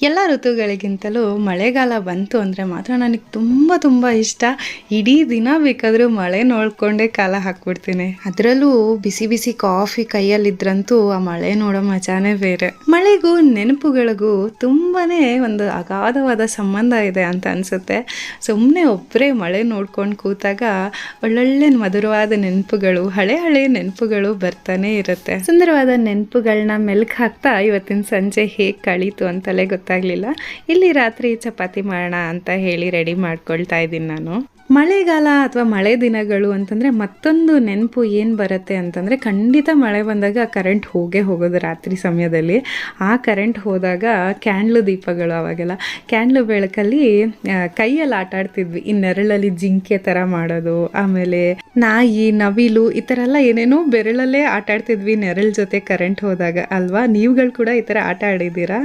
ಎಲ್ಲ ಋತುಗಳಿಗಿಂತಲೂ ಮಳೆಗಾಲ ಬಂತು ಅಂದರೆ ಮಾತ್ರ ನನಗೆ ತುಂಬ ತುಂಬ ಇಷ್ಟ. ಇಡೀ ದಿನ ಬೇಕಾದರೂ ಮಳೆ ನೋಡಿಕೊಂಡೇ ಕಾಲ ಹಾಕ್ಬಿಡ್ತೀನಿ. ಅದರಲ್ಲೂ ಬಿಸಿ ಬಿಸಿ ಕಾಫಿ ಕೈಯಲ್ಲಿದ್ರಂತೂ ಆ ಮಳೆ ನೋಡೋ ಮಜಾನೇ ಬೇರೆ. ಮಳೆಗೂ, ನೆನಪುಗಳಿಗೂ ತುಂಬಾ ಒಂದು ಅಗಾಧವಾದ ಸಂಬಂಧ ಇದೆ ಅಂತ ಅನಿಸುತ್ತೆ. ಸುಮ್ಮನೆ ಒಬ್ಬರೇ ಮಳೆ ನೋಡ್ಕೊಂಡು ಕೂತಾಗ ಒಳ್ಳೊಳ್ಳೆ ಮಧುರವಾದ ನೆನಪುಗಳು, ಹಳೆ ಹಳೆ ನೆನಪುಗಳು ಬರ್ತಾನೆ ಇರುತ್ತೆ. ಸುಂದರವಾದ ನೆನಪುಗಳನ್ನ ಮೆಲ್ಕ್ ಹಾಕ್ತಾ ಇವತ್ತಿನ ಸಂಜೆ ಹೇಗೆ ಕಳೀತು ಅಂತಲೇ ಗೊತ್ತಾಗ್ಲಿಲ್ಲ. ಇಲ್ಲಿ ರಾತ್ರಿ ಚಪಾತಿ ಮಾಡೋಣ ಅಂತ ಹೇಳಿ ರೆಡಿ ಮಾಡ್ಕೊಳ್ತಾ ಇದ್ದೀನಿ ನಾನು. ಮಳೆಗಾಲ ಅಥವಾ ಮಳೆ ದಿನಗಳು ಅಂತಂದರೆ ಮತ್ತೊಂದು ನೆನಪು ಏನು ಬರುತ್ತೆ ಅಂತಂದರೆ ಖಂಡಿತ ಮಳೆ ಬಂದಾಗ ಕರೆಂಟ್ ಹೋಗೇ ಹೋಗೋದು ರಾತ್ರಿ ಸಮಯದಲ್ಲಿ. ಆ ಕರೆಂಟ್ ಹೋದಾಗ ಕ್ಯಾಂಡ್ಲು ದೀಪಗಳು ಅವಾಗೆಲ್ಲ. ಕ್ಯಾಂಡ್ಲು ಬೆಳಕಲ್ಲಿ ಕೈಯಲ್ಲಿ ಆಟ ಆಡ್ತಿದ್ವಿ. ಈ ನೆರಳಲ್ಲಿ ಜಿಂಕೆ ಥರ ಮಾಡೋದು, ಆಮೇಲೆ ನಾಯಿ, ನವಿಲು, ಈ ಥರ ಎಲ್ಲ ಏನೇನೋ ಬೆರಳಲ್ಲೇ ಆಟ ಆಡ್ತಿದ್ವಿ ನೆರಳು ಜೊತೆ ಕರೆಂಟ್ ಹೋದಾಗ. ಅಲ್ವಾ? ನೀವುಗಳು ಕೂಡ ಈ ಥರ ಆಟ ಆಡಿದ್ದೀರಾ?